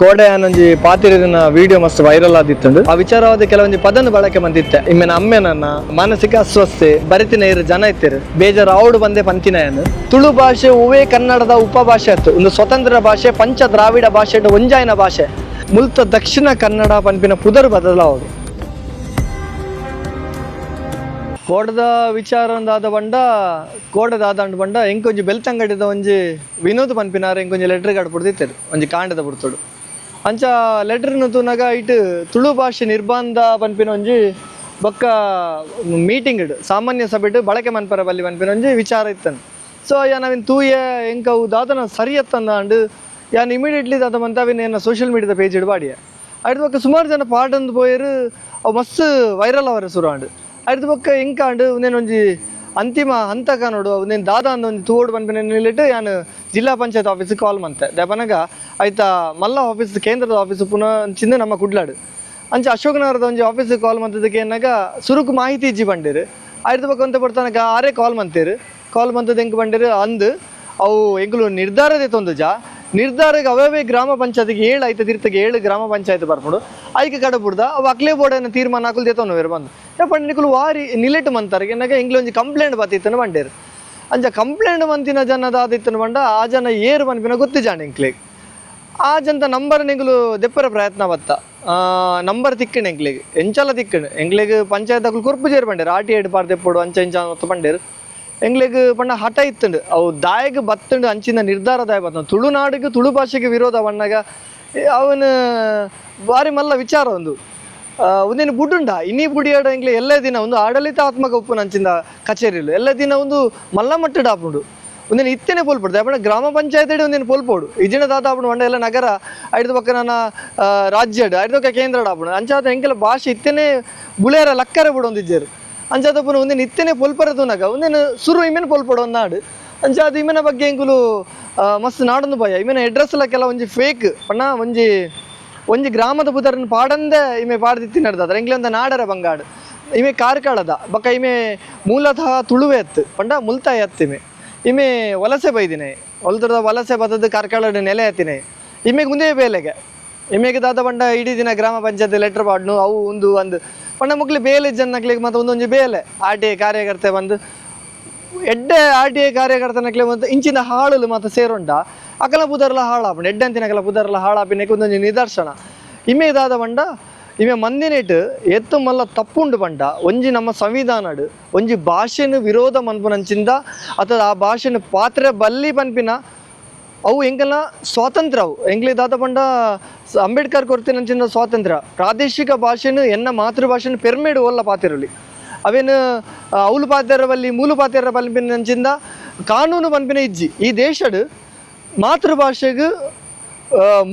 ಕೋಡೆ ಅನ್ನೊಂಜಿ ಪಾತಿರಿನ ವಿಡಿಯೋ ಮಸ್ತ್ ವೈರಲ್ ಆದಿತ್ತುಂಡು ಆ ವಿಚಾರವಾದ ಕೆಲವೊಂದು ಪದನ ಬಳಕೆ ಬಂದಿತ್ತೆ. ಇಮ್ಮೆನ ಅಮ್ಮೆನನ್ನ ಮಾನಸಿಕ ಅಸ್ವಸ್ಥೆ ಬರಿತಿನ ಇರು ಜನ ಇತ್ತಿರು, ಬೇಜಾರು ಅವಡು ಬಂದೆ ಪಂತಿನಯನು ತುಳು ಭಾಷೆ, ಉವೇ ಕನ್ನಡದ ಉಪಭಾಷೆ ಆಯ್ತು. ಒಂದು ಸ್ವತಂತ್ರ ಭಾಷೆ, ಪಂಚ ದ್ರಾವಿಡ ಭಾಷೆ ಒಂಜಾಯಿನ ಭಾಷೆ. ಮುಲ್ತ ದಕ್ಷಿಣ ಕನ್ನಡ ಪಂಪಿನ ಪುದರ್ ಬದಲಾವದು. ಕೋಡದ ವಿಚಾರ ಒಂದಾದ ಬಂಡ, ಕೋಡದ ಆದಂಡು ಬಂಡ, ಎಂಕೊಂಜಿ ಬೆಲ್ತಂಗಡಿದ ಒಂಜಿ ವಿನೋದ್ ಪನ್ಪಿನಾರ, ಎಂಕೊಂಜಿ ಲೆಟರ್ ಗಾಡ್ ಒಂಜಿ ಕಾಂಡದ ಪುಡ್ತೋಡು ಅಂಚ ಲೆಟ್ರ್ ತೂನಗ ಇಟ್ಟು ತುಳು ಭಾಷೆ ನಿರ್ಬಂಧ ಪನ್ಪಿನ ಒಂಜಿ ಬೊಕ್ಕ ಮೀಟಿಂಗ್ ಇಡು ಸಾಮಾನ್ಯ ಸಭೆಟ್ ಬಳಕೆ ಮನ್ಪರ ಬಲ್ಲಿ ಪನ್ಪಿನ ಒಂಜಿ ವಿಚಾರ ಇತ್ತನ್ ಸೊ ಯಾ ನಾವಿನ್ ತೂಯ ಎಂಕ ಅವು ದಾದನ ಸರಿಯತ್ತಂದ ಅಂಡು ಯಾನ್ ಇಮಿಡಿಯೇಟ್ಲಿ ದಾದ ಮಂತ ಅವಿನ ಏನ ಸೋಷಿಯಲ್ ಮೀಡಿಯಾದ ಪೇಜ್ ಇಡಬಾಡಿಯ ಅಡ್ದ ಪಕ್ಕ ಸುಮಾರು ಜನ ಪಾಡಂದು ಪೋಯರು ಅವು ಮಸ್ತ್ ವೈರಲ್ ಅವರ ಆಂಡು ಅಡ್ದ ಬೊಕ್ಕ ಎಂಕಾಂಡು ಉಂದೇನು ಒಂಜಿ ಅಂತಿಮ ಹಂತಕ ನೋಡು ಅವನೇನು ದಾದ ಅಂದ ಒಂದು ತೂಡು ಯಾನು ಜಿಲ್ಲಾ ಪಂಚಾಯತ್ ಆಫೀಸಿಗೆ ಕಾಲ್ ಮಂತೆ. ದೆಪನಗ ಆಯ್ತ, ಮಲ್ಲ ಆಫೀಸ್ ಕೇಂದ್ರದ ಆಫೀಸ್ ಪುನಃ ಚಿಂದ ನಮ್ಮ ಕುಡ್ಲಾಡು. ಅಂಚ ಅಶೋಕನಗರದ ಒಂಜಿ ಆಫೀಸ್ ಕಾಲ್ ಮಂತದಕ್ಕೆ ಏನಾಗ ಸುರುಕು ಮಾಹಿತಿ ಇಜ್ಜಿ ಬಂಡೇರು ಆಯ್ತು ಬಗ್ಗೆ ಅಂತ ಬರ್ತಾನಕ ಆರೇ ಕಾಲ್ ಮಂತೀರು ಕಾಲ್ ಮಂತದ ಹೆಂಗೆ ಬಂಡೇರು ಅಂದು, ಅವು ಎಂಗ್ಲು ನಿರ್ಧಾರದೇ ತೊಂದು ಜಾ. ನಿರ್ಧಾರಕ್ಕೆ ಅವೇ ಗ್ರಾಮ ಪಂಚಾಯತಿಗೆ ಏಳು ಆಯ್ತು ತೀರ್ಥಕ್ಕೆ ಏಳು ಗ್ರಾಮ ಪಂಚಾಯತ್ ಬರ್ಬೋದು ಐಕೆ ಕಡೆ ಬಿಡ್ದ ಅವು ಅಕ್ಲೇ ಬೋರ್ಡನ್ನ ತೀರ್ಮಾನ ಹಾಕಲು ದೇತವನು ಬೇರೆ ಬಂದು. ಯಾಪಂಡ್ ನಿಕುಲು ವಾರಿ ನಿಲೆಟ್ ಮಂತಾರೆ, ಏನಾಗ ಎಂಗ್ಲು ಒಂಜಿ ಕಂಪ್ಲೇಂಟ್ ಬತ್ತಿತ್ತನ ಬಂಡೇರು. ಅಂಜ ಕಂಪ್ಲೇಂಟ್ ಮಂತಿನ ಜನದ ಆದಿತ್ತನ ಬಂಡ, ಆ ಜನ ಏರು ಮನ್ಪಿನ ಗೊತ್ತು ಜಾಣ ಎಂಕ್ಲಿಗೆ ಆ ಜಂತ ನಂಬರ್ ನಿಂಗಲು ದೆಪ್ಪರ ಪ್ರಯತ್ನ ಬತ್ತ. ನಂಬರ್ ತಿಕ್ಕಣ ಎಂಗ್ಲಿಗೆ ಎಂಚಲ ತಿಕ್ಕಣ. ಎಂಕ್ಲಿಗೆ ಪಂಚಾಯತ್ ಕುರ್ಪು ಜೇರು ಬಂಡೇರು. ಆಟಿ ಟಿ ಏಡ್ ಪಾರ್ ತೆಪ್ಪೋಡು ಅಂಚ ಇಂಚ ಹೊತ್ತು ಬಂಡೇರು. ಎಂಗ್ಲಿಗೆ ಪಂಡ ಹಠ ಇತ್ತುಂಡು. ಅವು ದಾಯಿಗೆ ಬತ್ತುಂಡು ಅಂಚಿನ ನಿರ್ಧಾರ ದಾಯ ಬತ್ತ ತುಳುನಾಡಿಗೆ ತುಳು ಭಾಷೆಗೆ ವಿರೋಧ ಬಣ್ಣಗ ಅವನು ಬಾರಿ ಮಲ್ಲ ವಿಚಾರ ಒಂದು. ಒಂದೇನು ಬುಡುಂಡ ಇನ್ನೀ ಬುಡಿಯಾಡ ಎಂಗ್ಲೆ ಎಲ್ಲ ದಿನ ಒಂದು ಆಡಳಿತಾತ್ಮಕ ಉಪ್ಪು ನಂಚಿಂದ ಕಚೇರಿಲು ಎಲ್ಲ ದಿನ ಒಂದು ಮಲ್ಲ ಮಟ್ಟಡ ಆಪುಂಡು ಒಂದೇನು ಇತ್ತೇನೆ ಪೋಲ್ಪಡ್ದು ಯಾಕಂದ್ರೆ ಗ್ರಾಮ ಪಂಚಾಯತ್ ಒಂದಿನ ಪೋಲ್ಪೋಡು ಇಜಿನ ದಾತ ಆಪಣ ಮಂಡ ಎಲ್ಲ ನಗರ ಐದು ನನ್ನ ರಾಜ್ಯಡ್ ಐದು ಕೇಂದ್ರ ಅಪ್ಪಣ ಅಂಚಾತ ಎಂಕೆಲ ಭಾಷೆ ಇತ್ತೇನೆ ಬುಳೆಯರ ಲಕ್ಕರೆ ಬಿಡು ಒಂದಿಜ್ಜರು ಅಂಚಾದ ಪುನಃ ಒಂದಿನ ಇತ್ತೇನೆ ಪೊಲ್ಪರದು ನಗ. ಒಂದಿನ ಸುರು ಇಮೇನು ಪೋಲ್ಪಡು ಒಂದು ನಾಡು. ಅಂಚಾದ ಇಮೇನ ಬಗ್ಗೆ ಎಂಕುಲು ಮಸ್ತ್ ನಾಡೊಂದು ಭಯ. ಇಮೇನ ಎಲ್ಲ ಕೆಲ ಒಂಜಿ ಫೇಕ್ ಅಣ್ಣ ಒಂಜಿ ಒಂಜಿ ಗ್ರಾಮದ ಬುದರನ್ನು ಪಾಡಂದೆ ಇಮೆ ಪಾಡ್ದಿತ್ತಿ ನಡೆದಾದ್ರೆ ಒಂದು ನಾಡರ ಬಂಗಾಡು. ಇಮೆ ಕಾರ್ಕಳದ. ಬಕ್ಕ ಇಮೆ ಮೂಲತಃ ತುಳುವೆ ಎತ್ತು. ಪಂಡ ಮುಲ್ತಾಯ ಎತ್ತಿಮೆ ಇಮೆ ವಲಸೆ ಬೈದಿನಿ. ಹೊಲದ ವಲಸೆ ಬದದು ಕಾರ್ಕಳದ ನೆಲೆ ಹತ್ತಿನಿ. ಇಮೆಗೆ ಮುಂದೆ ಬೇಲೆಗೆ. ಇಮ್ಮೆಗೆ ದಾದ ಪಂಡ ಇಡೀ ದಿನ ಗ್ರಾಮ ಪಂಚಾಯತ್ ಲೆಟರ್ ಬಾಡ್ನು ಅವು ಒಂದು ಒಂದು ಪಂಡ ಮುಗ್ಲಿ ಬೇಲೆ ಜನಕ್ಲಿಗೆ ಮತ್ತೆ ಒಂದೊಂದು ಬೇಲೆ. ಆರ್ ಟಿ ಐ ಕಾರ್ಯಕರ್ತೆ ಬಂದು. ಎಡ್ಡೆ ಆರ್ ಟಿ ಐ ಕಾರ್ಯಕರ್ತನಕ್ಲೆ ಮತ್ತು ಇಂಚಿನ ಹಾಳಲು ಮತ್ತೆ ಸೇರುಂಡ. ಅಕಲ ಪುದರ್ಲ ಹಾಳಾಪಣ ಎಡ್ಡೆ ಅಂತಿನ ಅಕಲ ಪುದರ್ಲ ಹಾಳಾಪಿನಕ್ಕೆ ಒಂದೊಂದು ನಿದರ್ಶನ. ಇಮ್ಮೆ ದಾದ ಬಂಡ ಇಮೆ ಮಂದಿನೇಟ್ ಎತ್ತು ಮಲ್ಲ ತಪ್ಪುಂಡು ಬಂಡ ಒಂಜಿ ನಮ್ಮ ಸಂವಿಧಾನಡು, ಒಂಜಿ ಭಾಷೆನು ವಿರೋಧ ಮನ್ಪುನಂಚಿಂದ, ಅಥವಾ ಆ ಭಾಷೆನು ಪಾತ್ರೆ ಬಲ್ಲಿ ಪನ್ಪಿನ, ಅವು ಎಂಗೆಲ್ಲ ಸ್ವಾತಂತ್ರ್ಯ ಅವು. ಎಂಗ್ಲಿ ದಾದ ಪಂಡ ಅಂಬೇಡ್ಕರ್ ಕೊರ್ತಿನಂಚಿಂದ ಸ್ವಾತಂತ್ರ್ಯ. ಪ್ರಾದೇಶಿಕ ಭಾಷೆನು ಎನ್ನ ಮಾತೃಭಾಷೆನು ಪೆರ್ಮೇಡು ಒಲ್ಲ ಪಾತಿರಲಿ ಅವೇನು ಅವಲು ಪಾತ್ಯರ ಬಲ್ಲಿ, ಮೂಲು ಪಾತ್ಯರ ನಂಚಿಂದ ಕಾನೂನು ಪನ್ಪಿನ ಇಜ್ಜಿ. ಈ ದೇಶಡು ಮಾತೃಭಾಷೆಗೆ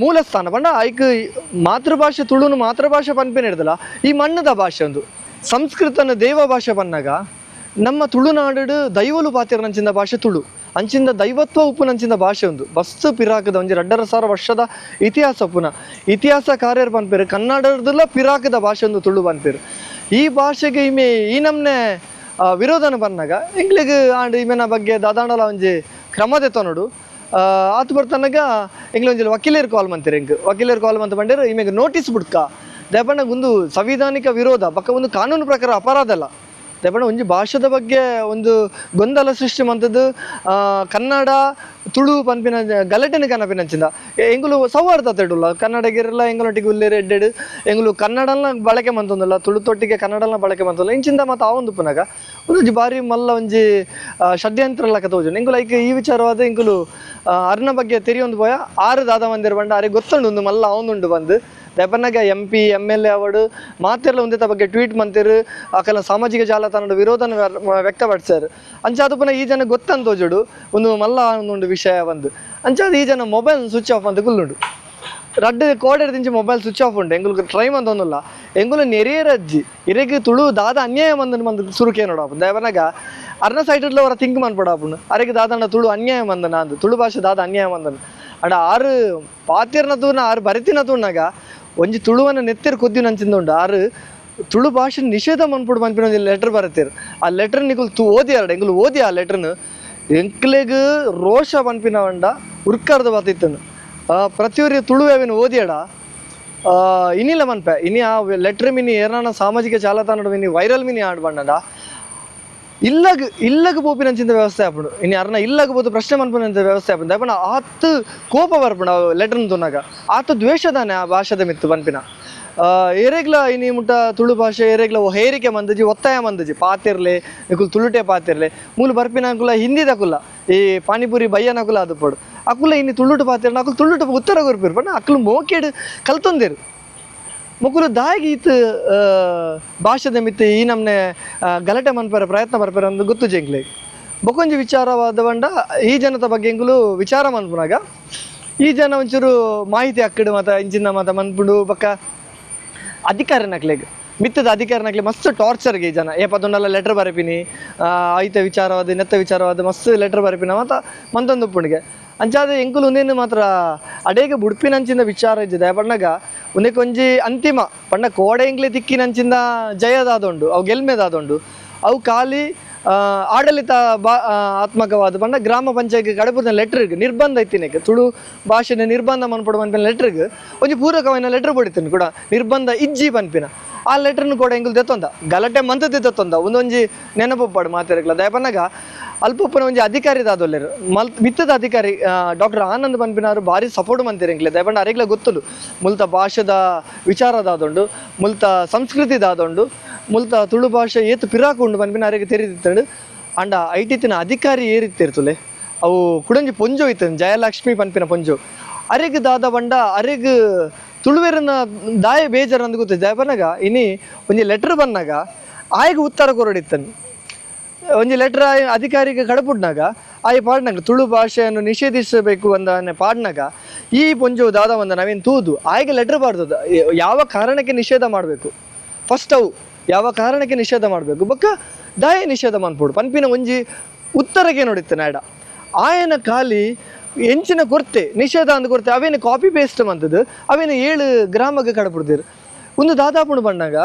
ಮೂಲ ಸ್ಥಾನ ಪಂಡ ಐಕ್, ಮಾತೃಭಾಷೆ ತುಳುನು ಮಾತೃಭಾಷೆ ಪನ್ಪಿನ ಹಿಡ್ದಲ್ಲ, ಈ ಮಣ್ಣದ ಭಾಷೆ ಒಂದು. ಸಂಸ್ಕೃತನ ದೇವ ಭಾಷೆ ಪನ್ನಾಗ ನಮ್ಮ ತುಳುನಾಡು ದೈವಲು ಪಾತಿರನಂಚಿಂದ ಭಾಷೆ ತುಳು. ಅಂಚಿಂದ ದೈವತ್ವ ಉಪ್ಪುನಂಚಿಂದ ಭಾಷೆ ಒಂದು. ಬಸ್ತು ಪಿರಾಕದ ಒಂಜಿ ರಡ್ಡರ ಸಾವಿರ ವರ್ಷದ ಇತಿಹಾಸ ಉಪ್ಪುನ. ಇತಿಹಾಸ ಕಾರ್ಯರ್ ಪನ್ಪೇರು, ಕನ್ನಡದಲ್ಲ ಪಿರಾಕದ ಭಾಷೆ ಒಂದು ತುಳು ಪನ್ಪೇರು. ಈ ಭಾಷೆಗೆ ಇಮೆ, ಈ ನಮ್ನೆ ವಿರೋಧನ ಬಂದಾಗ ಇಂಗ್ಲಿಗೆ ಆಂಡ್ ಇಮೆನ ಬಗ್ಗೆ ದಾದಾಂಡಲ ಒಂಜಿ ಕ್ರಮದೆ ತೊನಡು. ಆತು ಬರ್ತನಗ ಎಂಗ್ಲ ಒಂಜಿ ವಕೀಲರು ಕಾಲ್ ಮಂತಿರ ಎಂಕ್ ವಕೀಲರ್ ಕಾಲ್ ಮಂತ ಬಂದಿರ ಇಮೇಗ ನೋಟಿಸ್ ಬಿಡ್ಕ ದಯಪಂಡ ಒಂದು ಸಂವಿಧಾನಿಕ ವಿರೋಧ, ಪಕ್ಕ ಒಂದು ಕಾನೂನು ಪ್ರಕಾರ ಅಪರಾಧ ಅಲ್ಲ. ದಯಪಂಡ ಒಂಜಿ ಭಾಷೆದ ಬಗ್ಗೆ ಒಂದು ಗೊಂದಲ ಸೃಷ್ಟಿ ಮಂತದ್ದು ಕನ್ನಡ, ತುಳು ಪನ್ಪಿನ, ಗಲಟೆನ ಕನಪಿನಂಚಿಂದ ಎಂಗುಲು ಸೌಹಾರ್ದ ತೆಡುಲ್ಲ. ಕನ್ನಡಗಿರಲ್ಲ ಎಂಗುಲೊಟ್ಟಿಗೆ ಉಲ್ಲೇರು ಎಡ್ಡೆಡು ಎಂಗುಲು ಕನ್ನಡನ ಬಳಕೆ ಮಂತೊಂದಲ್ಲ ತುಳು ತೊಟ್ಟಿಗೆ ಕನ್ನಡನ ಬಳಕೆ ಮಂತಲ್ಲ ಇಂಚಿಂದ ಮತ್ತು ಆ ಒಂದು ಪುನಗ. ಒಂದು ಬಾರಿ ಮಲ್ಲ ಒಂಜಿ ಷಡ್ಯಂತ್ರ ಲಕ್ಕ ತೋಜು ಎಂಗುಲು ಈ ವಿಚಾರವಾದ ಎಂಗುಲು ಅರ್ನ ಬಗ್ಗೆ ತೆರಿಯೊಂದು ಪೋಯ ಆರು ದಾದ ಮಂದಿರ ಬಂಡ ಅರೆ ಗೊತ್ತುಂಡು ಒಂದು ಮಲ್ಲ ಅವನುಂಡು ಬಂದು. ದೆಪನಾಗ M P M L A ಅವಡು ಮಾತೆಲ್ಲ ಒಂದೇತ ಬಗ್ಗೆ ಟ್ವೀಟ್ ಮಂತಿರು ಅಕಲ ಸಾಮಾಜಿಕ ಜಾಲತಾಣದ ವಿರೋಧನ ವ್ಯ- ವ್ಯಕ್ತಪಡಿಸ್ಯಾರು ಅಂಚಾದ ಪುನಃ ಈ ಜನ ಗೊತ್ತಂತೋಜುಡು, ಒಂದು ಮಲ್ಲ ಒಂದು ವಿಷಯ ಬಂದು. ಅಂಚಾದ ಈ ಜನ ಮೊಬೈಲ್ ಸ್ವಿಚ್ ಆಫ್ ಅಂತ ಕುಲ್ಲುಂಡು. ರಡ್ಡು ಕೋಡೆಡ್ ದಿಂಚಿ ಮೊಬೈಲ್ ಸ್ವಿಚ್ ಆಫ್ ಉಂಡು ಎಂಗುಲು ಟ್ರೈ ಮಂತೊಂದುಲ್ಲ ಎಂಗುಲು ನೆರೆಯರಜ್ಜಿ ಇರೆಗೆ ತುಳು ದಾದ ಅನ್ಯಾಯ ಮಂದನ್ ಮಂದ್ ಸುರುಕೆ ನೋಡಾಪು ದೇವನಾಗ ಅರ್ನ ಸೈಡ್ಲ ಅವರ ಥಿಂಕ್ ಮನ್ಪಡಾಪುಂಡು ಅರೆಗೆ ದಾದಣ್ಣ ತುಳು ಅನ್ಯಾಯ ಮಂದನ ಅಂದು. ತುಳು ಭಾಷೆ ದಾದ ಅನ್ಯಾಯ ಮಂದನ ಅಡ ಆರು ಪಾತಿರ್ನ ತೂನ ಆರು ಬರಿತಿನ ತೂನಾಗ ಒಂಜಿ ತುಳುವನ್ನ ನೆತ್ತಿರ್ ಕೊದ್ದಿ ನಂಚಿಂದುಂಡು ಆರು ತುಳು ಭಾಷೆ ನಿಷೇಧ ಮನ್ಪುಡು ಮನ್ಪಿನ ಒಂದು ಲೆಟರ್ ಬರತ್ತೀರು ಆ ಲೆಟರ್ ನಿಗುಲ್ ತು ಓದಿ ಎರಡು ಎಂಗುಲು ಓದಿ ಆ ಲೆಟರ್ನು ಎಂಕ್ಲೆಗ್ ರೋಷ ಪನ್ಪಿನ ಬಂಡ ಉರ್ಕರ್ದ ಬತ್ತಿತ್ತನು ಆ, ಪ್ರತಿಯೊರಿ ತುಳುವೇವಿನ ಓದಿಯಡ ಇನ್ನಿಲ್ಲ ಮನ್ಪೆ. ಇನಿ ಆ ಲೆಟ್ರ್ ಮಿನಿ ಏನಾನ ಸಾಮಾಜಿಕ ಜಾಲತಾಣ ಮಿನಿ ವೈರಲ್ ಮಿನಿ ಆಡ್ ಬಂಡಡ ಇಲ್ಲಗ್ ಇಲ್ಲಗ್ ಪೋಪಿನಂಚಿಂದ ವ್ಯವಸ್ಥೆ ಆಪುಡು. ಇನ್ನು ಯಾರನ್ನ ಇಲ್ಲಗ್ ಬೋದು ಪ್ರಶ್ನೆ ಮನ್ಪುನಂತ ವ್ಯವಸ್ಥೆ ಆಪುಂಡು. ಆತ ಕೋಪ ಲೆಟರ್ ಲೆಟರ್ನ ತುನಾಗ. ಆತ ದ್ವೇಷದಾನೆ ಆ ಭಾಷೆದ ಮಿತ್ತು ಪನ್ಪಿನ ಆ, ಏರೆಗ್ಲ ಇನಿ ಮುಟ್ಟ ತುಳು ಭಾಷೆ ಏರೆಗ್ಲ ಹೇರಿಕೆ ಮಂದಜಿ ಒತ್ತಾಯ ಮಂದಜಿ ಪಾತಿರ್ಲೆ ಇಕುಲ್ ತುಳುಟೆ ಪಾತಿರ್ಲೆ. ಮೂಲ ಬರ್ಪಿನ ಅಕುಲ ಹಿಂದಿದಕುಲ ಈ ಪಾನಿಪುರಿ ಬಯ್ಯನಕುಲ ಅದು ಪಡು. ಅಕುಲ ಇನ್ನು ತುಳುಟು ಪಾತಿರ್ನ ಅಕುಲ್ ತುಳುಟು ಉತ್ತರ ಗುರುಪಿರ್ ಬಟ್ ಅಕುಲು ಮೋಕೆಡ್ ಕಲ್ತೊಂದಿರು. ಮುಕುಲು ದಾಯಿಗೆ ಈತ್ ಭಾಷೆದ ಮಿತ್ತು ಈ ನಮ್ನೆ ಆ, ಗಲಾಟೆ ಮನ್ಪರ ಪ್ರಯತ್ನ ಬರ್ಪರ ಅಂದು ಗೊತ್ತು ಜಂಕ್ಲೆ ಬೊಕೊಂಜಿ ವಿಚಾರವಾದ ಬಂಡ ಈ ಜನದ ಬಗ್ಗೆ ಎಂಗುಲು ವಿಚಾರ ಮನ್ಪುನಾಗ. ಈ ಜನ ಒಂಚೂರು ಮಾಹಿತಿ ಅಕ್ಕಡು ಮಾತ ಇಂಚಿನ ಮತ ಮನ್ಪುಂಡು ಬಕ್ಕ. ಅಧಿಕಾರ ನಕ್ಲೆ, ಮಿತ್ತದ ಅಧಿಕಾರ ನಕ್ಲೆ ಮಸ್ತ್ ಟಾರ್ಚರ್ಗೆ ಈ ಜನ. ಏ ಪದೊಂದಲ್ಲ ಲೆಟರ್ ಬರಪಿನಿ. ಆಯ್ತ ವಿಚಾರವಾದ, ನೆತ್ತ ವಿಚಾರವಾದ, ಮಸ್ತ್ ಲೆಟರ್ ಬರಪಿನ ಮತ್ತ ಮಂತೊಂದು ಉಪ್ಪುಣಿಗೆ. ಅಂಚಾದ ಎಂಕುಲು ಒಂದೇನು ಮಾತ್ರ ಅಡೇಗೆ ಬುಡ್ಪಿನಂಚಿಂದ ವಿಚಾರ ಇದ್ದಿದೆ ಬಣ್ಣಗ ಒಂದೇ ಕೊಂಜಿ ಅಂತಿಮ. ಬಣ್ಣ ಕೋಡೆ ಎಂಗ್ಲೆ ತಿಕ್ಕಿನಂಚಿಂದ ಜಯದಾದೊಂಡು. ಅವು ಗೆಲ್ಮೆದಾದೊಂಡು. ಅವು ಖಾಲಿ ಆಡಳಿತ ಬಾ ಆತ್ಮಕವಾದ ಬಣ್ಣ ಗ್ರಾಮ ಪಂಚಾಯತ್ ಕಡಪುದ ಲೆಟ್ರಿಗೆ ನಿರ್ಬಂಧ ಇತ್ತಿನಕ್ಕೆ ತುಳು ಭಾಷೆನ ನಿರ್ಬಂಧ ಮನ್ಪಡುವಂತ ಲೆಟ್ರಿಗೆ ಒಂಜಿ ಪೂರಕವಾದ ಲೆಟರ್ ಪಡಿತೀನಿ ಕೂಡ. ನಿರ್ಬಂಧ ಇಜ್ಜಿ ಪನ್ಪಿನ. ಆ ಲೆಟ್ರನ್ನು ಕೂಡ ಎಂಗುಲ್ ದೆತ್ತೊಂದ ಗಲಾಟೆ ಮಂತದ್ದು ದೆತ್ತೊಂದ ಒಂದೊಂಜಿ ನೆನಪೊಪ್ಪಾಡು ಮಾತಾಡಕ್ಲ ದಯಪನ್ನಾಗ ಅಲ್ಪಪ್ಪನ ಒಂಜಿ ಅಧಿಕಾರಿ ದಾದೊಲ್ಲೆರು ಮಲ್ ಮಿತ್ತದ ಅಧಿಕಾರಿ ಡಾಕ್ಟರ್ ಆನಂದ್ ಪನ್ಪಿನಾರು ಭಾರಿ ಸಪೋರ್ಟ್ ಮಂತಿರಂಗ್ಲೆ ದಯಪಂಡ ಅರೆಗ್ಲ ಗೊತ್ತುಲು. ಮುಲ್ತ ಭಾಷೆದ ವಿಚಾರದಾದೊಂಡು, ಮುಲ್ತ ಸಂಸ್ಕೃತಿ ದಾದೊಂಡು ಮುಲ್ತ ತುಳು ಭಾಷೆ ಏತು ಪಿರಾಕು ಉಂಡು ಪನ್ಪಿನ ಅರೆಗೆ ತೆರಿದಿತ್ತಂಡು. ಅಂಡ ತಿನ ಅಧಿಕಾರಿ ಏರಿತ್ತಿರ್ತುಲೆ. ಅವು ಕುಡಂಜಿ ಪೊಂಜೋ ಇತ್ತು ಜಯಲಕ್ಷ್ಮಿ ಪನ್ಪಿನ ಪೊಂಜೋ. ಅರೆಗ್ ದಾದ ಬಂಡ, ಅರೆಗ್ ತುಳುವೆರನ ದಾಯ ಬೇಜಾರು ಅಂದ್ ಗೊತ್ತಿದ್ದೆ ಬನ್ನಾಗ ಇನಿ ಒಂಜಿ ಲೆಟ್ರ್ ಬಂದಾಗ, ಆಯ್ಗೆ ಉತ್ತರ ಕೊರಡಿತ್ತನು. ಒಂಜಿ ಲೆಟರ್ ಅಧಿಕಾರಿಗೆ ಕಡಪುಡ್ನಾಗ ಆಯ್ ಪಾಡ್ನಾಗ, ತುಳು ಭಾಷೆಯನ್ನು ನಿಷೇಧಿಸಬೇಕು ಅಂದ ಪಾಡ್ನಾಗ, ಈ ಪೊಂಜು ದಾದ ಒಂದು ನಾವೇನು ತೂದು, ಆಯ್ಗೆ ಲೆಟರ್ ಬಾರ್ದದ. ಯಾವ ಕಾರಣಕ್ಕೆ ನಿಷೇಧ ಮಾಡಬೇಕು? ಫಸ್ಟ್ ಅವು, ಯಾವ ಕಾರಣಕ್ಕೆ ನಿಷೇಧ ಮಾಡಬೇಕು? ಬಕ್ಕ ದಾಯ ನಿಷೇಧ ಮಾಡ್ಬೋದು ಪನ್ಪಿನ ಒಂಜಿ ಉತ್ತರಕ್ಕೆ ನೋಡಿತ್ತೆ ನಾಯ್ಡ. ಆಯನ ಖಾಲಿ ಎಂಚಿನ ಕೊರತೆ ನಿಷೇಧ ಅಂದ ಕೊರತೆ ಅವೇನು ಕಾಪಿ ಪೇಸ್ಟ್ ಅಂತದ್ದು ಅವೇನು ಏಳು ಗ್ರಾಮಕ್ಕೆ ಕಡಪಡ್ತೀರಿ ಒಂದು ದಾದಾಪುಣ ಬಂದಾಗ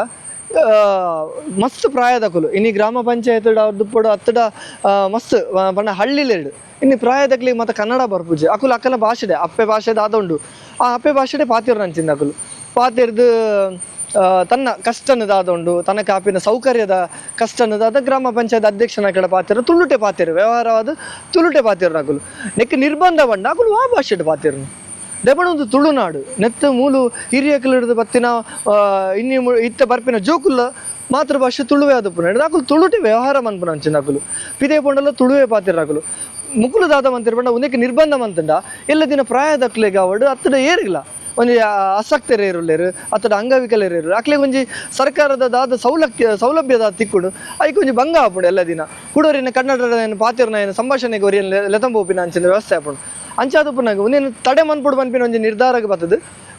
ಮಸ್ತ್ ಪ್ರಾಯದಕುಲು ಇನ್ನು ಗ್ರಾಮ ಪಂಚಾಯತ್ ಅವ್ರದ್ದು ಪಡೋ ಹತ್ತಡ ಮಸ್ತ್ ಬಣ್ಣ ಹಳ್ಳಿಲೆರಡು ಇನ್ನು ಪ್ರಾಯದಕ್ಲಿ ಮತ್ತೆ ಕನ್ನಡ ಬರ್ಪುಜಿ. ಅಕುಲು ಅಕ್ಕಲ ಭಾಷೆಡೆ ಅಪ್ಪೆ ಭಾಷೆದ ಆದೊಂಡು ಆ ಅಪ್ಪೆ ಭಾಷೆಡೆ ಪಾತಿರ್ ನಂಚಿಂದ ಅಕುಲು ಪಾತಿರ್ದು ತನ್ನ ಕಷ್ಟನದಾದೊಂಡು ತನ್ನ ಕಾಪಿನ ಸೌಕರ್ಯದ ಕಷ್ಟನದಾದ ಗ್ರಾಮ ಪಂಚಾಯತ್ ಅಧ್ಯಕ್ಷನ ಕೆಳ ಪಾತಿರ ತುಳುಟೆ ಪಾತಿರು ವ್ಯವಹಾರವಾದ ತುಳುಟೆ ಪಾತಿರು ನಕುಲು. ನೆಕ್ ನಿರ್ಬಂಧ ಬಂಡ ಆಗಲು ಆ ಭಾಷೆಡ್ ಪಾತಿರು ದೆಬಣ ಒಂದು ತುಳುನಾಡು ನೆತ್ತ ಮೂಲು ಹಿರಿಯ ಹಿಡಿದು ಬತ್ತಿನ ಆ, ಇನ್ನಿ ಇತ್ತ ಬರ್ಪಿನ ಜೋಕುಲ್ಲ ಮಾತೃಭಾಷೆ ತುಳುವೆ ಅದು ಪುನಃ ಆಗಲು ತುಳುಟೆ ವ್ಯವಹಾರ ಮನ್ಪುನ ಅಂಚಿನ ಅಕುಲು ಪಿದೇ ಪೊಂಡಲ್ಲ ತುಳುವೆ ಪಾತಿರ ಅಕುಲು ಮುಕುಲು ದಾದ ಮಂತಿರ ಪಂಡ ಒಂದಕ್ಕೆ ನಿರ್ಬಂಧ ಮಂತಂಡ ಎಲ್ಲ ದಿನ ಪ್ರಾಯದಕ್ಲೆಗ ಅವಡು ಹತ್ತಿರ ಏರಿಲ್ಲ. ಒಂಜಿ ಆಸಕ್ತರೇ ಇರುಲ್ಲೇರು ಅಥವಾ ಅಂಗವಿಕಲರು ಇರು. ಅಕ್ಲೆ ಒಂಜಿ ಸರ್ಕಾರದ ದಾದ ಸೌಲಭ್ಯ ಸೌಲಭ್ಯದ ತಿಕ್ಕುಡು, ಐಕ್ ಒಂಜಿ ಭಂಗ ಆಪುಂಡು ಎಲ್ಲ ದಿನ. ಕುಡೋರಿನ ಕನ್ನಡದ ಏನು ಪಾತಿರ್ನ ಏನು ಸಂಭಾಷಣೆಗೆ ಒರಿಯನ್ನು ಲೆತಂಬೋಪಿನ ಅಂಚಿನ ವ್ಯವಸ್ಥೆ ಆಪುಂಡು. ಅಂಚಾದ ಪುನಗ ಒಂದೇನು ತಡೆ ಮನ್ಪುಡು ಮನ್ಪಿನ ಒಂಜಿ ನಿರ್ಧಾರಕ್ಕೆ ಬರ್ತದೆ.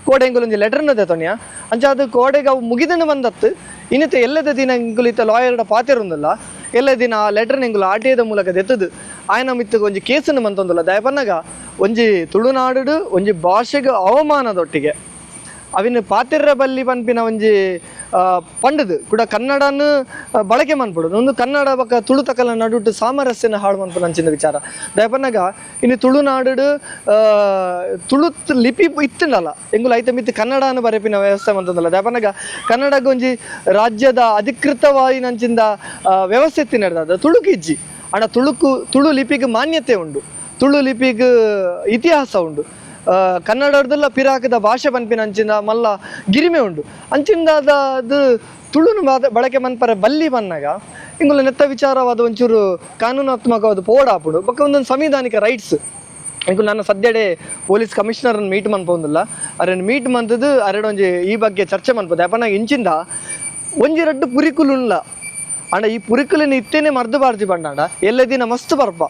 ಕೋಡೆಂಗುಲು ಒಂಜಿ ಲೆಟರ್ನ ತೆತೊನ್ಯ ಅಂಚಾದ ಕೋಡೆಗೆ ಅವು ಮುಗಿದನು ಬಂದತ್ತು. ಇನ್ನಿತ ಎಲ್ಲದ ದಿನ ಇಂಗುಲು ಇತ್ತ ಲಾಯರ್ಡ ಪಾತಿರುಂದಲ್ಲ, ಎಲ್ಲ ದಿನ ಆ ಲೆಟರ್ ಇಂಗುಲು ಆರ್ ಟಿ ಐದ ಮೂಲಕ ದೆತ್ತದು. ಆಯ್ನ ಮಿತ್ತಗ ಒಂಜಿ ಕೇಸನ್ನು ಮಂತೊಂದಲ್ಲ. ದಯಪನ್ನಗ, ಒಂಜಿ ತುಳುನಾಡು ಒಂಜಿ ಭಾಷೆಗೆ ಅವಮಾನದೊಟ್ಟಿಗೆ. ಅವಿನ ಪಾತಿರ್ರ ಬಲ್ಲಿ ಪನ್ಪಿನ ಒಂಜಿ ಪಂಡದು. ಕೂಡ ಕನ್ನಡನ ಬಳಕೆ ಮನ್ಪಡುದು ಒಂದು ಕನ್ನಡ ಬಕ್ಕ ತುಳು ತಕಲ ಸಾಮರಸ್ಯನ ಹಾಳು ಮನ್ಪು ನಂಚಿನ ವಿಚಾರ. ದಯಪನ್ನಾಗ, ಇನ್ನು ತುಳುನಾಡು ತುಳು ಲಿಪಿ ಇತ್ತುಂಡಲ್ಲ. ಎಂಗುಲ ಐತ ಮಿತ್ತು ಕನ್ನಡನ ಬರೆಪಿನ ವ್ಯವಸ್ಥೆ ಮಂತಂದಲ್ಲ ದಯಪನ್ನಾಗ ಕನ್ನಡ ಒಂಜಿ ರಾಜ್ಯದ ಅಧಿಕೃತವಾಗಿ ನಂಚಿಂದ ವ್ಯವಸ್ಥೆ ಎತ್ತಿ ನಡೆದ ತುಳುಕು ಇಜ್ಜಿ. ಅಣ್ಣ ತುಳುಕು, ತುಳು ಲಿಪಿಗೆ ಮಾನ್ಯತೆ ಉಂಡು. ತುಳು ಲಿಪಿಗೆ ಇತಿಹಾಸ ಉಂಡು. ಕನ್ನಡದಲ್ಲ ಪಿರಾಕದ ಭಾಷೆ ಪನ್ಪಿನ ಅಂಚಿನ ಮಲ್ಲ ಗಿರಿಮೆ ಉಂಡು ಅಂಚಿಂದಾದ ಅದು ತುಳುನು ಬಳಕೆ ಮನ್ಪರ ಬಲ್ಲಿ ಬನ್ನಾಗ ಇಂಗುಲ ನೆತ್ತ ವಿಚಾರವಾದ ಒಂಚೂರು ಕಾನೂನಾತ್ಮಕವಾದ ಪೋಡಾಪುಡು ಬಕ್ಕ ಒಂದೊಂದು ಸಂವಿಧಾನಿಕ ರೈಟ್ಸ್ ಇಂಗು ನನ್ನ ಸದ್ಯಡೆ ಪೊಲೀಸ್ ಕಮಿಷನರ್ನ ಮೀಟ್ ಮನ್ಪೊಂದಿಲ್ಲ ಅರೆ ಮೀಟ್ ಮಂದದ್ದು ಅರೆಡೊಂಜಿ ಈ ಬಗ್ಗೆ ಚರ್ಚೆ ಮನ್ಪೋದು. ಯಾಪನಾಗ ಇಂಚಿಂದ ಒಂಜಿ ರಡ್ಡು ಪುರಿಕುಲುಲ್ಲ ಅಂಡ ಈ ಪುರಿಕುಲಿನ ಇತ್ತೇನೆ ಮರ್ದು ಬಾರ್ಜಿ ಬಂಡಾಂಡ. ಎಲ್ಲ ದಿನ ಮಸ್ತ್ ಬರ್ಪ.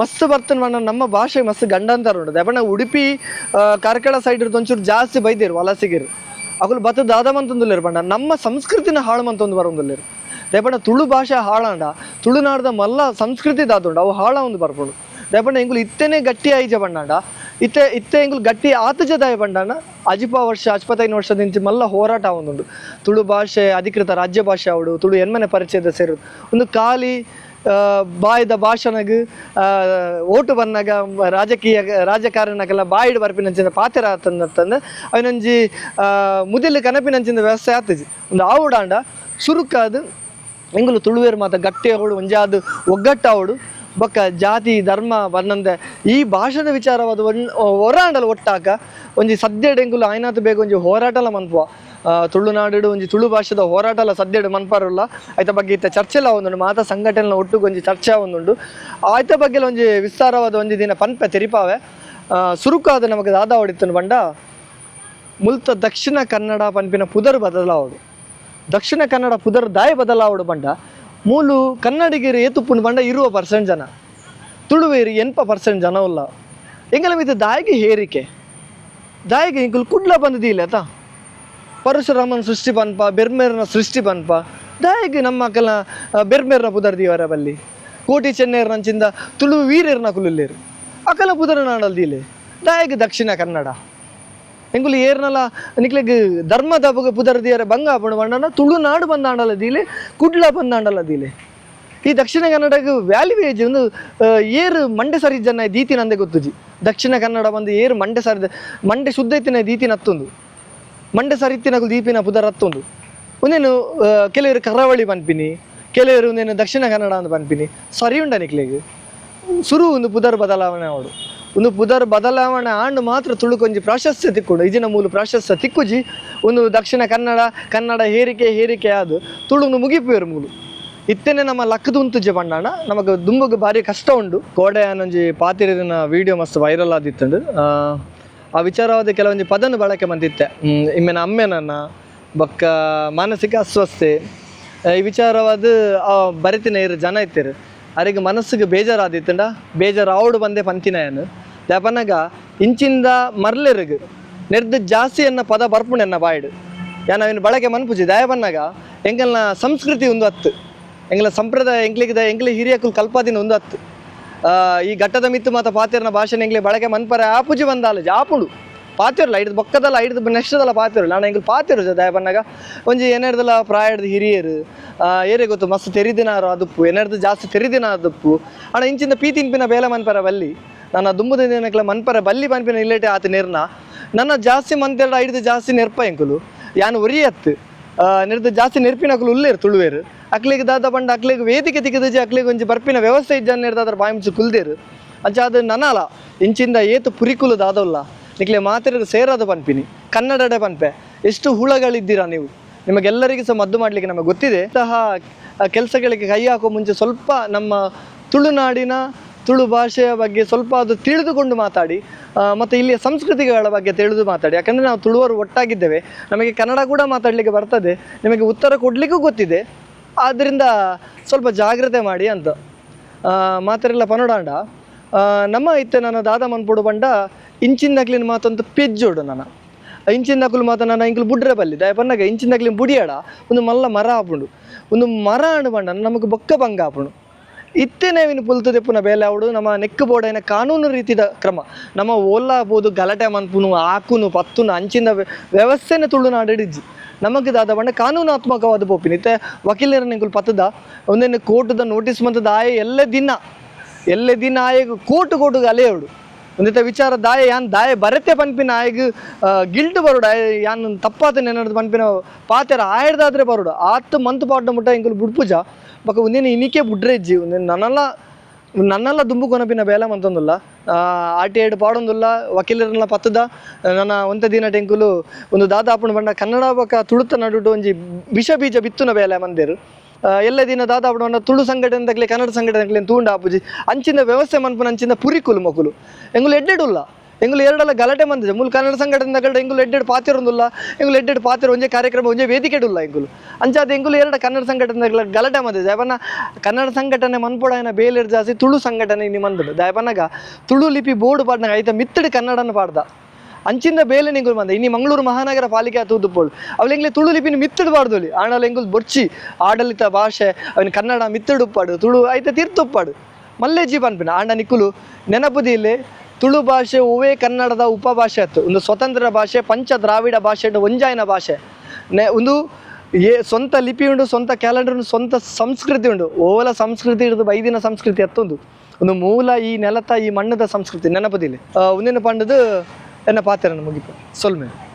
ಮಸ್ತ್ ಬರ್ತನ್ ಮಣ್ಣ, ನಮ್ಮ ಭಾಷೆ ಮಸ್ತ್ ಗಂಡಂತರ ಉಂಟು ಯಾಕಂದ್ರೆ ಉಡುಪಿ ಕಾರ್ಕಳ ಸೈಡ್ ಇರೋದು ಒಂಚೂರು ಜಾಸ್ತಿ ಬೈದಿರು ವಲಸಿಗಿರು. ಅಗಲು ಬತ್ತ ದಾದ ಬಣ್ಣ ನಮ್ಮ ಸಂಸ್ಕೃತಿನ ಹಾಳು ಮಂತೊಂದು ಬರೋಂದುಲ್ಲೇರು ತುಳು ಭಾಷೆ ಹಾಳಾಂಡ. ತುಳುನಾಡ್ದ ಮಲ್ಲ ಸಂಸ್ಕೃತಿ ದಾದುಂಡು. ಅವು ಹಾಳ ಒಂದು ಬರ್ಬೋದು ದಯಪಣ್ಣ ಎಂಗುಲು ಇತ್ತೇನೆ ಗಟ್ಟಿ ಆಯ್ಜ ಬಣ್ಣಾಂಡ. ಇತ್ತೆ ಇತ್ತೆ ಹೆಂಗ್ ಗಟ್ಟಿ ಆತಜದಾಯ ಪಂಡಾನ ಅಜಿಪ ವರ್ಷ ಅಜ್ಪತ್ತೈದು ವರ್ಷದಿಂದ ಮಲ್ಲ ಹೋರಾಟ ಒಂದುಂಡು ತುಳು ಭಾಷೆ, ಅಧಿಕೃತ ರಾಜ್ಯ ಭಾಷೆ ಅವಡು ತುಳು ಎನ್ಮನೆ ಪರಿಚಯದ ಸೇರು ಒಂದು ಖಾಲಿ ಬಾಯದ ಭಾಷಣಗ್ ಓಟು ಬಂದಾಗ, ರಾಜಕೀಯ, ರಾಜಕಾರಣಕ್ಕೆಲ್ಲ ಬಾಯಿಡ್ ಬರ್ಪಿನಂಚಿನ ಪಾತ್ರ ಆತಂದ್ರೆ ಅವನೊಂಜಿ ಮುದಿಲು ಕನಪಿನಂಚಿನ ವ್ಯವಸ್ಥೆ ಆತಜಿ. ಒಂದು ಆವುಡಾಂಡ ಸುರುಕಾದು ಎಂಗುಲು ತುಳುವೇರು ಮಾತ ಗಟ್ಟಿ ಅವಳು ಒಂಜಾದು ಒಗ್ಗಟ್ಟಾವಡು ಬೊಕ್ಕ ಜಾತಿ, ಧರ್ಮ ಬರ್ನಂದೆ ಈ ಭಾಷೆದ ವಿಚಾರವಾದ ಒನ್ ಹೊರಾಂಡಲ ಒಟ್ಟಾಕ ಒಂಜಿ ಸದ್ಯಡ್ ಆಯ್ನಾತು ಬೇಗ ಒಂಜಿ ಹೋರಾಟಲ ಮನ್ಪುವ. ತುಳುನಾಡು ಒಂಜಿ ತುಳು ಭಾಷೆದ ಹೋರಾಟಲ ಸದ್ಯಡ್ ಮನ್ಪಾರಲ್ಲ. ಐತ ಬಗ್ಗೆ ಇತ್ತ ಚರ್ಚೆಲ ಒಂದುಂಡು, ಮಾತ ಸಂಘಟನೆ ಒಟ್ಟು ಒಂಜಿ ಚರ್ಚೆ ಒಂದುಂಡು. ಆಯ್ತ ಬಗ್ಗೆ ಒಂಜಿ ವಿಸ್ತಾರವಾದ ಒಂಜಿ ದಿನ ಪನ್ಪೆ ತೆರಿಪಾವೆ. ಸುರುಕು ಸುರುಕಾದ ನಮಗೆ ದಾದ ಹೊಡಿತನು ಬಂಡ. ಮುಲ್ತ ದಕ್ಷಿಣ ಕನ್ನಡ ಪನ್ಪಿನ ಪುದರ್ ಬದಲಾವಡು. ದಕ್ಷಿಣ ಕನ್ನಡ ಪುದರ್ ದಾಯ ಬದಲಾವಡು ಬಂಡ. ಮೂಲು ಕನ್ನಡಿಗರು ಏತುಪ್ಪುನ ಬಂಡ ಇರುವ ಪರ್ಸೆಂಟ್ ಜನ. ತುಳುವೇರಿ ಎನ್ಪ ಪರ್ಸೆಂಟ್ ಜನ ಉಲ್ಲ. ಎಂಗಲ ಮಿತ ದಾಯಿಗೆ ಹೇರಿಕೆ. ದಾಯಿಗೆ ಇಂಕುಲು ಕುಡ್ಲ ಬಂದದಿಲ್ಲ ಆತ ಪರಶುರಾಮನ ಸೃಷ್ಟಿ ಪನ್ಪ ಬೆರ್ಮೇರನ ಸೃಷ್ಟಿ ಪನ್ಪ ದಾಯಿಗೆ ನಮ್ಮ ಕೆಲ ಬೆರ್ಮೇರನ ಪುದರ್ ದೀವರ ಬಲ್ಲಿ. ಕೋಟಿ ಚೆನ್ನೈರ್ ನಂಚಿಂದ ತುಳು ವೀರ್ಯರ್ನ ಕುಲುಲ್ಲೇರು. ಅಕಲ ಪುದರ ನಾಡಲ್ದೀಲೆ ದಾಯಿಗೆ ದಕ್ಷಿಣ ಕನ್ನಡ. ಎಂಗುಲು ಏರ್ನಲ್ಲ, ನಿಕ್ಲೆಗ್ ಧರ್ಮದ ಬಗೆ ಪುದರ್ ದಿಯರ ಬಂಗ ಆಪಣ ಬಂಡನ ತುಳುನಾಡು ಬಂದಾಂಡಲ ದೀಲೆ, ಕುಡ್ಲ ಬಂದಾಂಡಲ ದೀಲೆ. ಈ ದಕ್ಷಿಣ ಕನ್ನಡಕ್ಕೆ ವ್ಯಾಲ್ಯೂವೇಜ್ ಒಂದು ಏರು ಮಂಡೆ ಸರಿ ದೀತಿ ನಂದೆ ಗೊತ್ತುಜಿ. ದಕ್ಷಿಣ ಕನ್ನಡ ಬಂದು ಏರು ಮಂಡೆ ಸರಿ ಮಂಡೆ ಶುದ್ಧ ಇತ್ತಿನ ದೀತಿ ನತ್ತೊಂದು. ಮಂಡೆ ಸರಿತ್ತಿನ ದೀಪಿನ ಪುದರ್ ಹತ್ತೊಂದು ಒಂದೇನು ಕೆಲವರು ಕರಾವಳಿ ಪನ್ಪಿನಿ ಕೆಲವರು ಒಂದೇನು ದಕ್ಷಿಣ ಕನ್ನಡ ಅಂತ ಪನ್ಪಿನಿ ಸರಿ ಉಂಡ ನಿಕ್ಲೆಗ್. ಸುರು ಒಂದು ಪುದರ್ ಬದಲಾವಣೆ ಅವಡು ಒಂದು ಪುದರ್ ಬದಲಾವಣೆ ಆಂಡ್ ಮಾತ್ರ ತುಳುಕೊಂಜಿ ಪ್ರಾಶಸ್ತ್ಯ ತಿಕ್ಕುಂಡು ಇಜಿನ ಮೂಲ ಪ್ರಾಶಸ್ತ್ಯ ತಿಕ್ಕುಜಿ ಒಂದು ದಕ್ಷಿಣ ಕನ್ನಡ ಕನ್ನಡ ಹೇರಿಕೆ ಹೇರಿಕೆ ಆದು ತುಳುನು ಮುಗಿಪೇರು ಮೂಲು. ಇತ್ತೇನೆ ನಮ್ಮ ಲಕ್ಕದ ಉಂತುಜೆ ಪಂಡಾಣ ನಮಗೆ ದುಂಬಗೆ ಭಾರಿ ಕಷ್ಟ ಉಂಡು. ಕೋಡೆ ಅನ್ನೊಂಜಿ ಪಾತಿರಿನ ವಿಡಿಯೋ ಮಸ್ತ್ ವೈರಲ್ ಆದಿತ್ತುಂಡು. ಆ, ವಿಚಾರವಾದ ಕೆಲವೊಂದು ಪದನ ಬಳಕೆ ಬಂದಿತ್ತೆ. ಇಮ್ಮೆನ ಅಮ್ಮೆನನ್ನ ಬಕ್ಕ ಮಾನಸಿಕ ಅಸ್ವಸ್ಥೆ ಈ ವಿಚಾರವಾದ ಬರಿತಿನ ಇರು ಜನ ಇತ್ತೀರು. ಅವರಿಗೆ ಮನಸ್ಸಿಗೆ ಬೇಜಾರಾದಿತ್ತಂಡ ಬೇಜಾರು ಅವಡು ಬಂದೆ ಪಂತಿನಯನು ದಾಪನಾಗ ಇಂಚಿಂದ ಮರ್ಲೆರಿಗೆ. ನೆರ್ದು ಜಾಸ್ತಿ ಎನ್ನ ಪದ ಬರ್ಪುಂಡು ಎನ್ನ ಬಾಯ್ಡು. ಯಾನವಿನ ಬಳಕೆ ಮನ್ಪುಜಿ ದಯ ಬನ್ನಾಗ ಸಂಸ್ಕೃತಿ ಒಂದು ಹತ್ತು. ಎಂಗಲ ಸಂಪ್ರದಾಯ, ಎಂಗ್ಲಿಗದ ಎಂಗ್ಲಿ ಹಿರಿಯಕುಲ್ ಕಲ್ಪಾದಿನ ಒಂದು ಹತ್ತು. ಈ ಘಟ್ಟದ ಮಿತ್ತು ಮಾತ ಪಾತಿರ್ನ ಭಾಷೆ ಎಂಗ್ಲಿ ಬಳಕೆ ಮನ್ಪರೆ, ಆಪುಜಿ ಬಂದಾಲಜಿ ಜಾಪುಡು ಪಾತಿರಲ್ಲ ಐಡ್ದು ಬೊಕ್ಕದಲ್ಲ ಐಡ್ದು ನೆಕ್ಸ್ಟದಲ್ಲ ಪಾತಿರಲ್ಲ ನಾನು ಎಂಗ್ಲು ಪಾತಿರು ದಯ ಬನ್ನಾಗ ಒಂಜಿ ಏನೇಡ್ದಲ್ಲ ಪ್ರಾಯಡ್ದು ಹಿರಿಯರು. ಏರೇ ಗೊತ್ತು, ಮಸ್ತ್ ತೆರಿದಿನಾರು ಅದುಪ್ಪು ಏನೇಡ್ದು ಜಾಸ್ತಿ ತೆರಿದಿನ ಅದಪ್ಪು ಅಣ್ಣ ಇಂಚಿಂದ ಪೀತಿನ್ ಪಿನ ಬೇಲೆ ಮನ್ಪರ ಬಲ್ಲಿ. ನನ್ನ ದುಂಬುದ ದಿನಕ್ಲ ಮನ್ಪರ ಬಲ್ಲಿ ಪನ್ಪಿನ ಇಲ್ಲೇಟೆ ಆತ ನಿರ್ನ. ನನ್ನ ಜಾಸ್ತಿ ಮಂತೆರಡು ಐದು ಜಾಸ್ತಿ ನೆರ್ಪ ಎಂಕುಲು. ಯಾನು ಒರಿಯತ್ತು ನಿರ್ದ ಜಾಸ್ತಿ ನೆರ್ಪಿನಕಲು ಉಲ್ಲೇರು ತುಳುವೇರು. ಅಕ್ಲಿಗೆ ದಾದ ಬಂಡ, ಅಕ್ಲಿಗೆ ವೇದಿಕೆ ತಿಕ್ಕದಜಿ, ಅಕ್ಲಿಗೆ ಒಂಜಿ ಬರ್ಪಿನ ವ್ಯವಸ್ಥೆ ಇದ್ದ ನಿರ್ದಾದ್ರ ಬಾಯಿ ಕುಲ್ದೇರು. ಅಂಚ ಅದು ನನಲ, ಇಂಚಿಂದ ಏತು ಪುರಿಕುಲು ದಾದೊಲ್ಲ ನಿಕ್ಲೆ ಮಾತ್ರ ಸೇರಾದ ಪನ್ಪಿನಿ ಕನ್ನಡಡೆ ಪನ್ಪೆ ಎಷ್ಟು ಹುಳಗಳಿದ್ದೀರಾ ನೀವು? ನಿಮಗೆಲ್ಲರಿಗೂ ಸಹ ಮದ್ದು ಮಾಡಲಿಕ್ಕೆ ನಮಗೆ ಗೊತ್ತಿದೆ. ಸಹ ಕೆಲಸಗಳಿಗೆ ಕೈ ಹಾಕೋ ಮುಂಚೆ ಸ್ವಲ್ಪ ನಮ್ಮ ತುಳುನಾಡಿನ ತುಳು ಭಾಷೆಯ ಬಗ್ಗೆ ಸ್ವಲ್ಪ ಅದು ತಿಳಿದುಕೊಂಡು ಮಾತಾಡಿ ಮತ್ತು ಇಲ್ಲಿಯ ಸಂಸ್ಕೃತಿಗಳ ಬಗ್ಗೆ ತಿಳಿದು ಮಾತಾಡಿ. ಯಾಕಂದರೆ ನಾವು ತುಳುವರು ಒಟ್ಟಾಗಿದ್ದೇವೆ. ನಮಗೆ ಕನ್ನಡ ಕೂಡ ಮಾತಾಡಲಿಕ್ಕೆ ಬರ್ತದೆ. ನಿಮಗೆ ಉತ್ತರ ಕೊಡಲಿಕ್ಕೂ ಗೊತ್ತಿದೆ. ಆದ್ದರಿಂದ ಸ್ವಲ್ಪ ಜಾಗ್ರತೆ ಮಾಡಿ ಅಂತ. ಮಾತೆರೆಲ್ಲ ಪನೋಡಾಂಡ. ನಮ್ಮ ಇತ್ತೆ ನನ್ನ ದಾದ ಮನ್ಪುಡು ಬಂಡ ಇಂಚಿನಕ್ಲಿನ ಮಾತಂತ ಪೆಜ್ಜೋಡು ನಾನು ಇಂಚಿಂದಕುಲು ಮಾತ ನಾನು ಇಂಕುಲು ಬುಡ್ರೆ ಬಲ್ಲಿ ದಯ ಪನ್ನಗ ಇಂಚಿನಕ್ಲಿನ ಬುಡಿಯಾಡ? ಒಂದು ಮಲ್ಲ ಮರ ಆಪುಂಡು ಒಂದು ಮರ ಅಣು ಬಂಡ, ನಮಗೆ ಬೊಕ್ಕ ಭಂಗ ಆಪುಂಡು ಇತ್ತೇನೆ ವಿನ್ ಪುಲ್ತು ದೆಪ್ಪುನ ಬೇಲೆ ಅವಡು. ನಮ್ಮ ನೆಕ್ ಬೋಡೈನ ಕಾನೂನು ರೀತಿದ ಕ್ರಮ. ನಮ್ಮ ಓಲಾ ಬೋದು, ಗಲಾಟೆ ಮನ್ಪುನು ಆಕುನು ಪತ್ತುನು ಅಂಚಿನ ವ್ಯವಸ್ಥೆನ ತುಳುನ ತುಳುನಾಡಿಡಿಜ್ಜಿ ನಮಗೆ ದಾದ ಬಂಡ ಕಾನೂನಾತ್ಮಕವಾದ ಪೋಪಿನ ಇತ್ತೆ ವಕೀಲರ ನಿಂಕುಲು ಪತ್ತದ ಒಂದೇನು ಕೋರ್ಟ್ದ ನೋಟಿಸ್ ಮಂತದ ಆಯ ಎಲ್ಲ ದಿನ. ಎಲ್ಲ ದಿನ ಆಯೆಗ್ ಕೋರ್ಟ್ ಕೋರ್ಟ್ ಅಲೆಯೋಡು ಒಂದಿತ್ತ ವಿಚಾರ ದಾಯ ಯಾನ್ ದಾಯ ಬರತೆ ಪನ್ಪಿನ ಆಯಗ್ ಗಿಲ್ಟ್ ಬರೋಡ. ಯಾನ್ ತಪ್ಪಾತ ನೆನಡ್ದು ಪನ್ಪಿನ ಪಾತೆರ ಆಯ್ದಾದ್ರೆ ಬರೋಡ. ಆತ್ ಮಂತ್ ಪಾಡ್ನ ಮುಟ್ಟ ಇಂಕುಲು ಬುಡ್ಪುಜ. ಬಕ ಒಂದಿನ ಇನಿಕೆ ಬುಡ್ರೆಜ್ಜಿ ಒಂದಿನ ನನ್ನಲ್ಲ, ನನ್ನೆಲ್ಲ ದುಂಬು ಕೊನಪಿನ ಬೇಲ ಮಂತೊಂದುಲ್ಲ ಟಿ ಐಡ್ ಪಾಡೊಂದುಲ್ಲ ವಕೀಲರನ್ನ ಪತ್ತದ. ನನ್ನ ಒಂತ ದಿನ ಟೆಂಕುಲು ಒಂದು ದಾದ ಅಪ್ಪನ ಬಣ್ಣ ಕನ್ನಡ ಬಕ ತುಳುತ ನಡುಟು ಒಂಜಿ ಬಿಷ ಬೀಜ ಬಿತ್ತುನ ಬೇಲೆ ಮಂದೇರು ಎಲ್ಲ ದಿನ ದಾದಾಪುಣ ಬಣ್ಣ ತುಳು ಸಂಘಟನೆ ಕನ್ನಡ ಸಂಘಟನೆ ತೂಂಡ ಆಪುಜಿ ಅಂಚಿನ ವ್ಯವಸ್ಥೆ ಮನ್ಪುನ ಅಂಚಿನ ಪುರಿಕುಲು ಮಕುಲು. ಎಂಗುಲು ಎಡ್ಡೆಡುಲ್ಲ. ಎಂಗುಲು ಎರಡಲ್ಲ ಗಲಾಟೆ ಮಂದಿದೆ ಮೂಲ ಕನ್ನಡ ಸಂಘಟನೆ ಸಂಘಟನೆದಾಗಲ ಎಂಗುಲು ಎಡ್ಡೆಡ್ ಪಾತಿರೊಂದುಲ್ಲ ಎಂಗುಲು ಎಡ್ಡೆಡ್ ಪಾತಿರ ಒಂದೇ ಕಾರ್ಯಕ್ರಮ ಒಂಜೆ ವೇದಿಕೆಡುಲ್ಲ ಎಂಗುಲು ಅಂಚಾದ ಎಂಗುಲು ಎರಡು ಕನ್ನಡ ಸಂಘಟನೆ ಗಲಾಟೆ ಮಂದಿದೆ ದಯಪನ್ನ ಕನ್ನಡ ಸಂಘಟನೆ ಮನ್ಪೊಡಾಯನ ಬೇಲೇರ್ ಜಾಸ್ತಿ, ತುಳು ಸಂಘಟನೆ ಇನಿ ಮಂದುಂಡು ದಯಪನ್ನಗ ತುಳು ಲಿಪಿ ಬೋರ್ಡ್ ಪಾಡ್ನಾಗ ಐತ, ಮಿತ್ತಡಿ ಕನ್ನಡನ ಪಾಡ್ದ ಅಂಚಿಂದ ಬೇಲೆ ನಿಂಗುಲು ಬಂದ ಇನ್ನು ಮಂಗಳೂರು ಮಹಾನಗರ ಪಾಲಿಕೆ ತೂದುಪ್ಪೋಳು ಅವಳೆಂಗ್ಲೆ ತುಳು ಲಿಪಿನ ಮಿತ್ತಡು ಆಣಲ್ ಎಂಗುಲ್ ಬೊರ್ಚಿ, ಆಡಳಿತ ಭಾಷೆ, ಅವನ ಕನ್ನಡ ಮಿತ್ತಡು ಉಪ್ಪಾಡು, ತುಳು ಐತ ತೀರ್ಥುಪ್ಪಾಡು ಮಲ್ಲೇಜಿ ಪನ್ಪಿನ ಆಂಡ ನಿಕ್ಕುಲು ನೆನಪುದಿ ಇಲ್ಲಿ ತುಳು ಭಾಷೆ ಹೂವೇ ಕನ್ನಡದ ಉಪಭಾಷೆ ಆಯ್ತು. ಒಂದು ಸ್ವತಂತ್ರ ಭಾಷೆ ಪಂಚ ದ್ರಾವಿಡ ಭಾಷೆ ಒಂಜಾಯಿನ ಭಾಷೆ. ನೆ, ಒಂದು ಏ ಸ್ವಂತ ಲಿಪಿ ಉಂಡು, ಸ್ವಂತ ಕ್ಯಾಲೆಂಡರ್ ಉಂಡು, ಸ್ವಂತ ಸಂಸ್ಕೃತಿ ಉಂಡು. ಓಲ ಸಂಸ್ಕೃತಿ ಹಿಡಿದು ಬೈದಿನ ಸಂಸ್ಕೃತಿ ಅತ್ತೊಂದು ಒಂದು. ಮೂಲ, ಈ ನೆಲತ, ಈ ಮಣ್ಣದ ಸಂಸ್ಕೃತಿ ನೆನಪದಿಲ್ಲ ಒಂದಿನ ಪಂಡದು ಎನ್ನ ಪಾತ್ರ ಮುಗಿಪ. ಸೊಲ್ಮೆ.